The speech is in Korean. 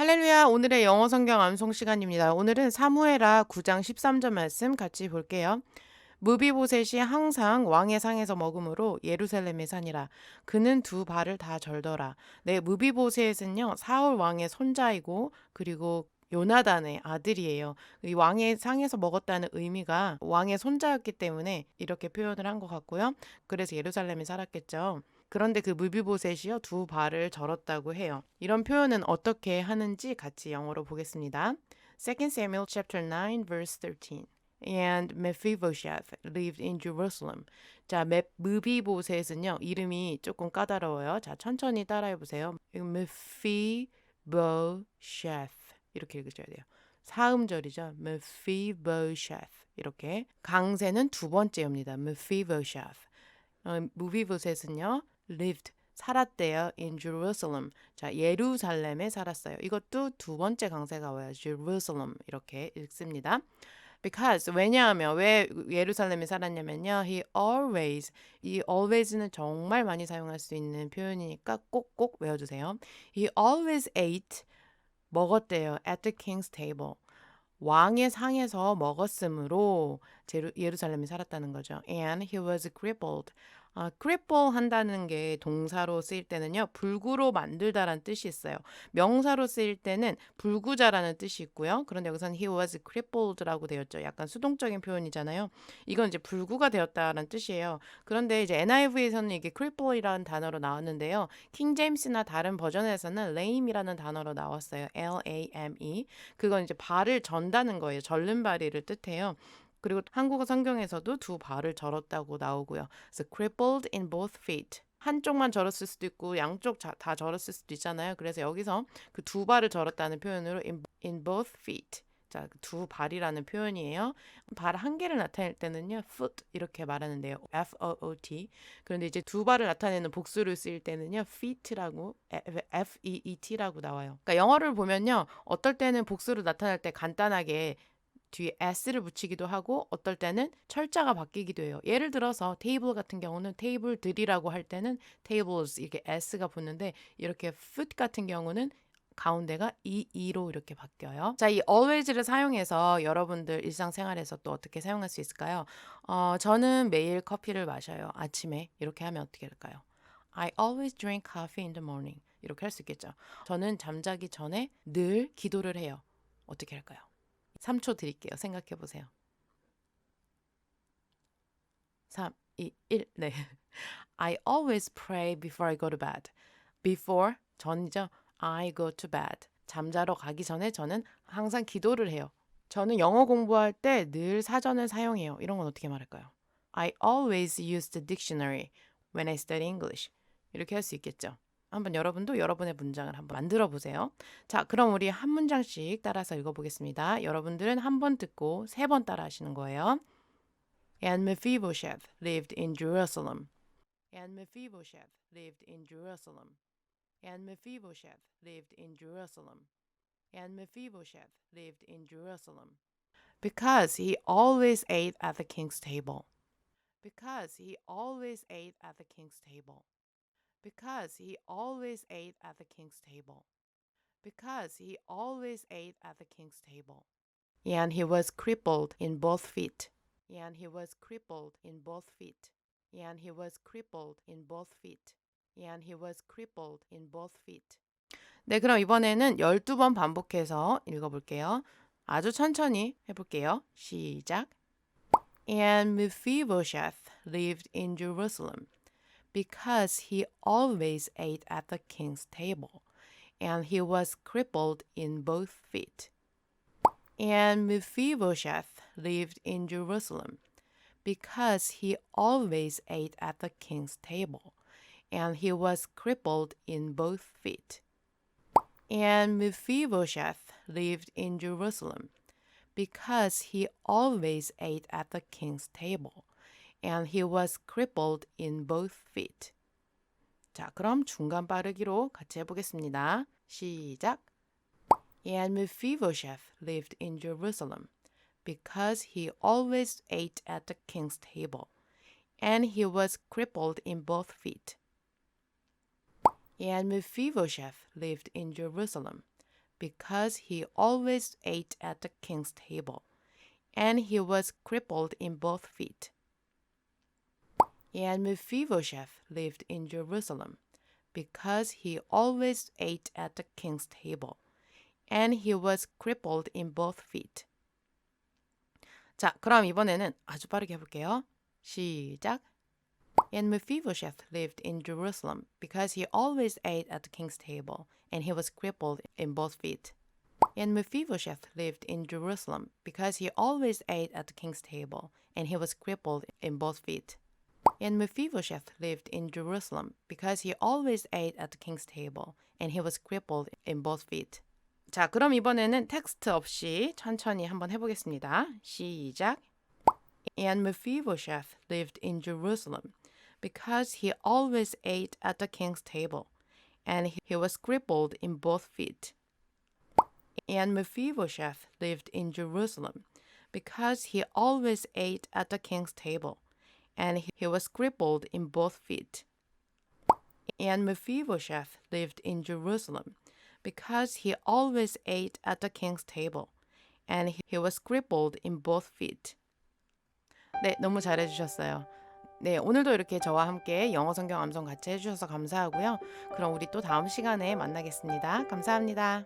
할렐루야. 오늘의 영어 성경 암송 시간입니다. 오늘은 사무엘하 9장 13절 말씀 같이 볼게요. 무비보셋이 항상 왕의 상에서 먹으므로 예루살렘에 사니라. 그는 두 발을 다 절더라. 네, 무비보셋은요 사울 왕의 손자이고 그리고 요나단의 아들이에요. 이 왕의 상에서 먹었다는 의미가 왕의 손자였기 때문에 이렇게 표현을 한 것 같고요. 그래서 예루살렘에 살았겠죠. 그런데 그 무비보셋이요 두 발을 절었다고 해요. 이런 표현은 어떻게 하는지 같이 영어로 보겠습니다. 2 Samuel chapter 9 verse 13. And Mephibosheth lived in Jerusalem. 자, 무비보셋은요 이름이 조금 까다로워요. 자, 천천히 따라해 보세요. Mephibosheth 이렇게 읽으셔야 돼요. 사음절이죠. Mephibosheth 이렇게 강세는 두 번째입니다. Mephibosheth. 어, 무비보셋은요 lived 살았대요 in Jerusalem. 자, 예루살렘에 살았어요. 이것도 두 번째 강세가 와요. Jerusalem 이렇게 읽습니다. Because 왜냐하면 왜 예루살렘에 살았냐면요. He always 이 always는 정말 많이 사용할 수 있는 표현이니까 꼭꼭 외워주세요. He always ate 먹었대요. At the king's table. 왕의 상에서 먹었으므로 예루살렘에 살았다는 거죠. And he was crippled. 아, cripple 한다는 게 동사로 쓰일 때는요, 불구로 만들다라는 뜻이 있어요. 명사로 쓰일 때는 불구자라는 뜻이 있고요. 그런데 여기서는 he was crippled라고 되었죠. 약간 수동적인 표현이잖아요. 이건 이제 불구가 되었다라는 뜻이에요. 그런데 이제 NIV에서는 이게 cripple이라는 단어로 나왔는데요. 킹 제임스나 다른 버전에서는 lame이라는 단어로 나왔어요. L-A-M-E. 그건 이제 발을 전다는 거예요. 절른 발이를 뜻해요. 그리고 한국어 성경에서도 두 발을 절었다고 나오고요. 그래서 crippled in both feet. 한쪽만 절었을 수도 있고 양쪽 다 절었을 수도 있잖아요. 그래서 여기서 그 두 발을 절었다는 표현으로 in, in both feet. 자, 두 발이라는 표현이에요. 발 한 개를 나타낼 때는요, foot 이렇게 말하는데요. F-O-O-T. 그런데 이제 두 발을 나타내는 복수를 쓰일 때는요, feet라고 F-E-E-T라고 나와요. 그러니까 영어를 보면요, 어떨 때는 복수를 나타낼 때 간단하게 뒤에 s를 붙이기도 하고 어떨 때는 철자가 바뀌기도 해요. 예를 들어서 테이블 같은 경우는 테이블들이라고 할 때는 tables 이렇게 s가 붙는데 이렇게 foot 같은 경우는 가운데가 이 이로 이렇게 바뀌어요. 자, 이 always를 사용해서 여러분들 일상생활에서 또 어떻게 사용할 수 있을까요? 어, 저는 매일 커피를 마셔요. 아침에 이렇게 하면 어떻게 될까요? I always drink coffee in the morning. 이렇게 할 수 있겠죠. 저는 잠자기 전에 늘 기도를 해요. 어떻게 할까요? 3초 드릴게요. 생각해 보세요. 3, 2, 1. 네. I always pray before I go to bed. Before 전이죠. I go to bed. 잠자러 가기 전에 저는 항상 기도를 해요. 저는 영어 공부할 때 늘 사전을 사용해요. 이런 건 어떻게 말할까요? I always use the dictionary when I study English. 이렇게 할 수 있겠죠. 한번 여러분도 여러분의 문장을 한번 만들어 보세요. 자, 그럼 우리 한 문장씩 따라서 읽어 보겠습니다. 여러분들은 한 번 듣고 세 번 따라 하시는 거예요. And Mephibosheth lived in Jerusalem. And Mephibosheth lived in Jerusalem. And Mephibosheth lived in Jerusalem. And Mephibosheth lived in Jerusalem. Because he always ate at the king's table. Because he always ate at the king's table. Because he always ate at the king's table. Because he always ate at the king's table. And he was crippled in both feet. And he was crippled in both feet. And he was crippled in both feet. And he was crippled in both feet. 네, 그럼 이번에는 12번 반복해서 읽어볼게요. 아주 천천히 해볼게요. 시작. And Mephibosheth lived in Jerusalem. because he always ate at the king's table, and he was crippled in both feet. And Mephibosheth lived in Jerusalem, because he always ate at the king's table, and he was crippled in both feet. And Mephibosheth lived in Jerusalem, because he always ate at the king's table, and he was crippled in both feet. 자, 그럼 중간 빠르기로 같이 해보겠습니다. 시작. And Mephibosheth lived in Jerusalem because he always ate at the king's table, and he was crippled in both feet. And Mephibosheth lived in Jerusalem because he always ate at the king's table, and he was crippled in both feet. And Mephibosheth lived in Jerusalem because he always ate at the king's table, and he was crippled in both feet. 자, 그럼 이번에는 아주 빠르게 해볼게요. 시작. And Mephibosheth lived in Jerusalem because he always ate at the king's table, and he was crippled in both feet. And Mephibosheth lived in Jerusalem because he always ate at the king's table, and he was crippled in both feet. And Mephibosheth lived in Jerusalem because he always ate at the king's table, and he was crippled in both feet. 자, 그럼 이번에는 텍스트 없이 천천히 한번 해보겠습니다. 시작. And Mephibosheth lived in Jerusalem because he always ate at the king's table, and he was crippled in both feet. And Mephibosheth lived in Jerusalem because he always ate at the king's table, and he was crippled in both feet. And Mephibosheth lived in Jerusalem because he always ate at the king's table, and he was crippled in both feet. 네, 너무 잘해주셨어요. 네, 오늘도 이렇게 저와 함께 영어 성경 암송 같이 해주셔서 감사하고요. 그럼 우리 또 다음 시간에 만나겠습니다. 감사합니다.